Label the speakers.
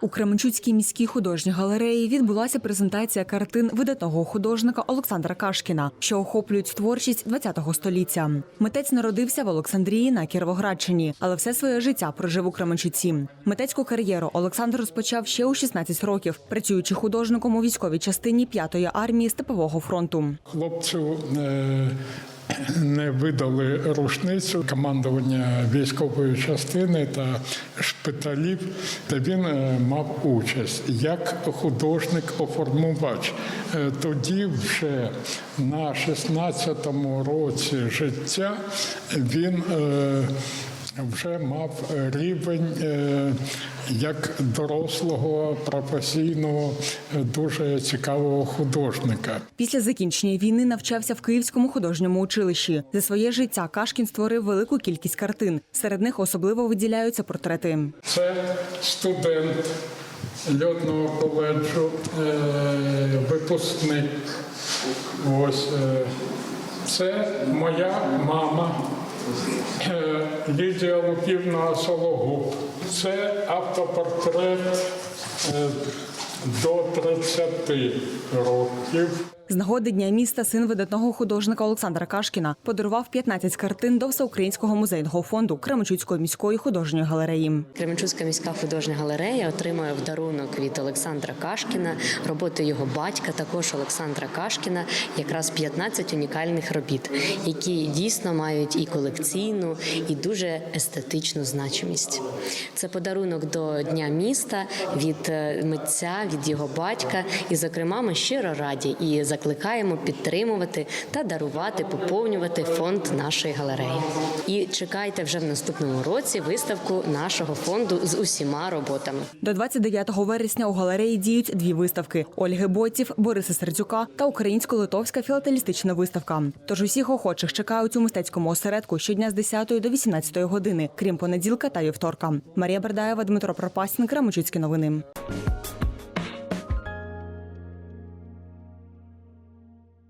Speaker 1: У Кременчуцькій міській художній галереї відбулася презентація картин видатного художника Олександра Кашкіна, що охоплюють творчість ХХ століття. Митець народився в Олександрії на Кіровоградщині, але все своє життя прожив у Кременчуці. Митецьку кар'єру Олександр розпочав ще у 16 років, працюючи художником у військовій частині 5-ї армії Степового фронту.
Speaker 2: Хлопцю е, не видали рушницю командування військової частини та шпиталів, де він е, мав участь як художник-оформувач. Е, Тоді вже на 16-му році життя він е, вже мав рівень як дорослого, професійного, е, дуже цікавого художника.
Speaker 1: Після закінчення війни навчався в Київському художньому училищі. За своє життя Кашкін створив велику кількість картин. Серед них особливо виділяються портрети.
Speaker 2: Це студент льотного коледжу, е, випускник. Ось е, це моя мама Лідія Луківна Сологуб. Це автопортрет е, до 30 років.
Speaker 1: З нагоди дня міста син видатного художника Олександра Кашкіна подарував 15 картин до всеукраїнського музейного фонду Кременчуцької міської художньої галереї.
Speaker 3: Кременчуцька міська художня галерея отримує в дарунок від Олександра Кашкіна роботи його батька, також Олександра Кашкіна, якраз 15 унікальних робіт, які дійсно мають і колекційну, і дуже естетичну значимість. Це подарунок до Дня міста від е, митця, від його батька. І, зокрема, ми щиро раді і закликаємо підтримувати та дарувати, поповнювати фонд нашої галереї. І чекайте вже в наступному році виставку нашого фонду з усіма роботами.
Speaker 1: До 29 вересня у галереї діють дві виставки: Ольги Бойців, Бориса Сердюка та українсько-литовська філателістична виставка. Тож усіх охочих чекають у мистецькому осередку щодня з 10 до 18 години, крім понеділка та вівторка. Марія Бердаєва, Дмитро Пропасін, Крамочицькі новини.